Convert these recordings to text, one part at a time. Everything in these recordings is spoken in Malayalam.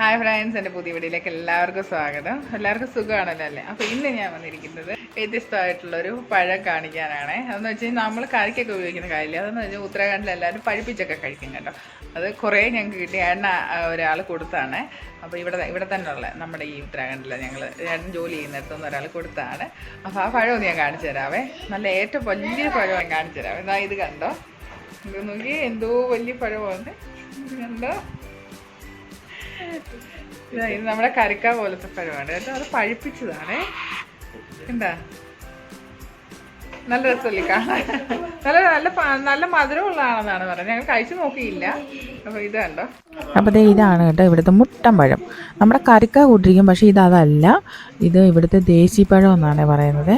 ഹായ് ഫ്രണ്ട്സ് എന്റെ പുതിയ വീഡിയോയിലേക്ക് എല്ലാവർക്കും സ്വാഗതം. എല്ലാവർക്കും സുഖമാണല്ലോ അല്ലേ? അപ്പോൾ ഇന്ന് ഞാൻ വന്നിരിക്കുന്നത് വ്യത്യസ്തമായിട്ടുള്ളൊരു പഴം കാണിക്കാനാണ്. അതെന്ന് വെച്ച് കഴിഞ്ഞാൽ നമ്മൾ കറിക്കൊക്കെ ഉപയോഗിക്കുന്ന കാര്യമില്ല. അതെന്ന് വെച്ചാൽ ഉത്തരാഖണ്ഡിൽ എല്ലാവരും പഴിപ്പിച്ചൊക്കെ കഴിക്കും കേട്ടോ. അത് കുറേ ഞങ്ങൾക്ക് കിട്ടിയ എണ്ണ ഒരാൾ കൊടുത്താണ്. അപ്പോൾ ഇവിടെ ഇവിടെ തന്നെ ഉള്ള നമ്മുടെ ഈ ഉത്തരാഖണ്ഡിൽ ഞങ്ങൾ ഏട്ടൻ ജോലി ചെയ്യുന്നിടത്തുനിന്ന് ഒരാൾ കൊടുത്താണ്. അപ്പോൾ ആ പഴം ഞാൻ കാണിച്ചു തരാവേ. നല്ല ഏറ്റവും വലിയ പഴം ഞാൻ കാണിച്ചു തരാവേ. ഇതാ ഇത് കണ്ടോ? ഇത് നോക്കി എന്തോ വലിയ പഴമാണ്. കണ്ടോ? ഇതാ, നമ്മുടെ കരിക്ക പോലത്തെ പരിപാടി. കേട്ടോ അത് പഴിപ്പിച്ചതാണേ. എന്താ? നല്ല രസമല്ലേ കാണാൻ? നല്ല നല്ല നല്ല മധുരമുള്ളതാണെന്നാണ് പറഞ്ഞത് ഞങ്ങൾ കഴിച്ചു നോക്കിയില്ല. അപ്പോൾ ഇത് കണ്ടോ? അപ്പോൾ ദേ ഇതാണ് കേട്ടോ ഇവിടുത്തെ മുട്ടൻ പഴം. നമ്മുടെ കരിക്ക കൂട്ടിരിക്കും പക്ഷേ ഇത് അതല്ല. ഇത് ഇവിടുത്തെ ദേശീപഴം എന്നാണ് പറയുന്നത്.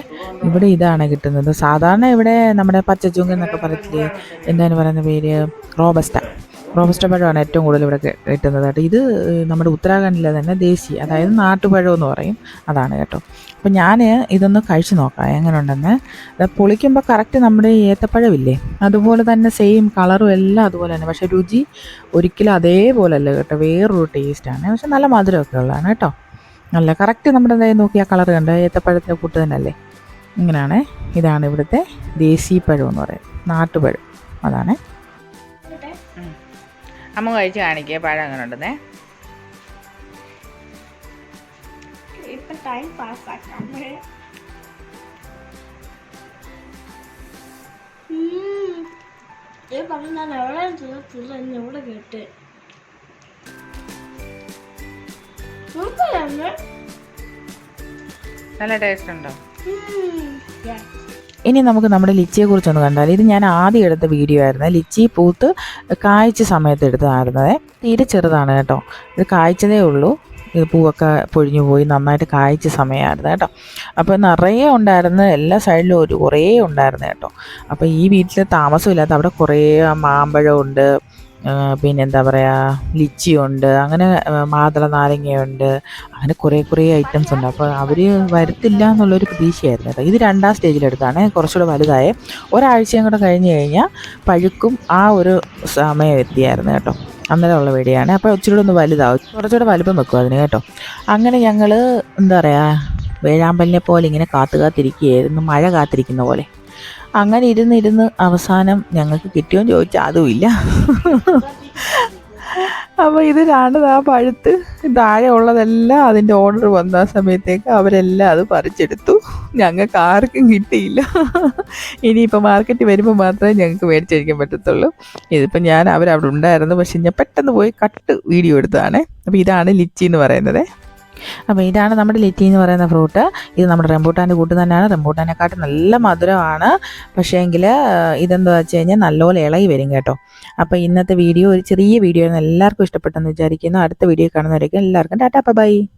ഇവിടെ ഇതാണ് കിട്ടുന്നത്. സാധാരണ ഇവിടെ നമ്മുടെ പച്ചച്ചുങ്ക് എന്നൊക്കെ പറയത്തില്ലേ? എന്താണ് പറയുന്ന പേര്? റോബസ്റ്റ. റോബസ്റ്റ പഴമാണ് ഏറ്റവും കൂടുതൽ ഇവിടെ കിട്ടുന്നത് കേട്ടോ. ഇത് നമ്മുടെ ഉത്തരാഖണ്ഡിലെ തന്നെ ദേശി അതായത് നാട്ടുപഴം എന്ന് പറയും. അതാണ് കേട്ടോ. അപ്പോൾ ഞാൻ ഇതൊന്ന് കഴിച്ച് നോക്കാം. എങ്ങനെ ഉണ്ടെന്ന് പൊളിക്കുമ്പോൾ കറക്റ്റ് നമ്മുടെ ഏത്തപ്പഴമില്ലേ? അതുപോലെ തന്നെ സെയിം കളറും എല്ലാം അതുപോലെ തന്നെ. പക്ഷേ രുചി ഒരിക്കലും അതേപോലെ അല്ല കേട്ടോ. വേറൊരു ടേസ്റ്റാണ് പക്ഷെ നല്ല മധുരമൊക്കെ ഉള്ളതാണ് കേട്ടോ. നല്ല കറക്റ്റ് നമ്മുടെ നോക്കിയാൽ കളർ കണ്ട്? ഏത്തപ്പഴത്തിന്റെ കൂട്ട് തന്നെയല്ലേ? ഇങ്ങനെയാണ് ഇതാണ് ഇവിടുത്തെ ദേശീപഴം എന്ന് പറയുന്നത് നാട്ടുപഴം. അതാണ്. അമ്മ കഴിച്ച് കാണിക്കുക പഴം അങ്ങനെ ഉണ്ടെന്നേ. ഇപ്പൊ ടൈം ഈ പറഞ്ഞ ഞാൻ എവിടെ തിന്നിട്ടില്ല എന്ന് എവിടെ കേട്ട്. നല്ല ടേസ്റ്റ് ഉണ്ടോ? ഇനി നമുക്ക് നമ്മുടെ ലിച്ചിയെ കുറിച്ചൊന്ന് കണ്ടാൽ ഇത് ഞാൻ ആദ്യം എടുത്ത വീഡിയോ ആയിരുന്നു. ലിച്ചി പൂത്ത് കായ്ച്ച സമയത്ത് എടുത്തതായിരുന്നത്. തീരെ ചെറുതാണ് കേട്ടോ. ഇത് കായ്ച്ചതേ ഉള്ളൂ. ഇത് പൂവൊക്കെ പൊഴിഞ്ഞു പോയി നന്നായിട്ട് കായ്ച്ച സമയമായിരുന്നു കേട്ടോ. അപ്പോൾ നിറയെ ഉണ്ടായിരുന്നു. എല്ലാ സൈഡിലും ഒരു കുറേ ഉണ്ടായിരുന്നു കേട്ടോ. അപ്പോൾ ഈ വീട്ടിൽ താമസമില്ലാത്ത അവിടെ കുറേ മാമ്പഴമുണ്ട്. ആ, പിന്നെ എന്താ പറയുക ലിച്ചിയുണ്ട് അങ്ങനെ മാതള നാരങ്ങയുണ്ട് അങ്ങനെ കുറേ കുറേ ഐറ്റംസ് ഉണ്ട്. അപ്പോൾ അവർ വരത്തില്ല എന്നുള്ളൊരു പ്രതീക്ഷയായിരുന്നു കേട്ടോ. ഇത് രണ്ടാം സ്റ്റേജിലെടുത്താണ് കുറച്ചുകൂടെ വലുതായ. ഒരാഴ്ചയും കൂടെ കഴിഞ്ഞ് കഴിഞ്ഞാൽ പഴുക്കും ആ ഒരു സമയം എത്തിയായിരുന്നു കേട്ടോ. അന്നേരം ഉള്ള വെടിയാണ് അപ്പോൾ ഇച്ചിരി ഒന്ന് വലുതാവും. കുറച്ചുകൂടെ വലുപ്പം വെക്കും അതിന് കേട്ടോ. അങ്ങനെ ഞങ്ങൾ എന്താ പറയുക വേഴാമ്പലിനെ പോലെ ഇങ്ങനെ കാത്തു കാത്തിരിക്കുകയായിരുന്നു മഴ കാത്തിരിക്കുന്ന പോലെ. അങ്ങനെ ഇരുന്ന് ഇരുന്ന് അവസാനം ഞങ്ങൾക്ക് കിട്ടിയോ ചോദിച്ചാൽ അതുമില്ല. അപ്പോൾ ഇത് രണ്ടത് ആ പഴുത്ത് താഴെ ഉള്ളതെല്ലാം അതിന്റെ ഓർഡർ വന്ന സമയത്തേക്ക് അവരെല്ലാം അത് പറിച്ചെടുത്തു. ഞങ്ങൾക്ക് ആർക്കും കിട്ടിയില്ല. ഇനിയിപ്പോൾ മാർക്കറ്റ് വരുമ്പോൾ മാത്രമേ ഞങ്ങൾക്ക് മേടിച്ചിരിക്കാൻ പറ്റത്തുള്ളൂ. ഇതിപ്പോൾ ഞാൻ അവരവിടെ ഉണ്ടായിരുന്നു. പക്ഷെ ഞാൻ പെട്ടെന്ന് പോയി കട്ട് വീഡിയോ എടുത്തതാണ്. അപ്പോൾ ഇതാണ് ലിച്ചി എന്ന് പറയുന്നത്. അപ്പോൾ ഇതാണ് നമ്മുടെ ലിറ്റി എന്ന് പറയുന്ന ഫ്രൂട്ട് ഇത് നമ്മുടെ റംബൂട്ടാന്റെ കൂട്ട് തന്നെയാണ്. റംബൂട്ടാനെക്കാട്ടും നല്ല മധുരമാണ്. പക്ഷേ എങ്കിൽ ഇതെന്താ വെച്ച് കഴിഞ്ഞാൽ നല്ലപോലെ ഇളകി വരും കേട്ടോ. അപ്പോൾ ഇന്നത്തെ വീഡിയോ ഒരു ചെറിയ വീഡിയോ ആയിരുന്നു. എല്ലാവർക്കും ഇഷ്ടപ്പെട്ടെന്ന് വിചാരിക്കുന്നു. അടുത്ത വീഡിയോ കാണുന്നവരേക്കും എല്ലാവർക്കും ടാറ്റാ. ബൈ.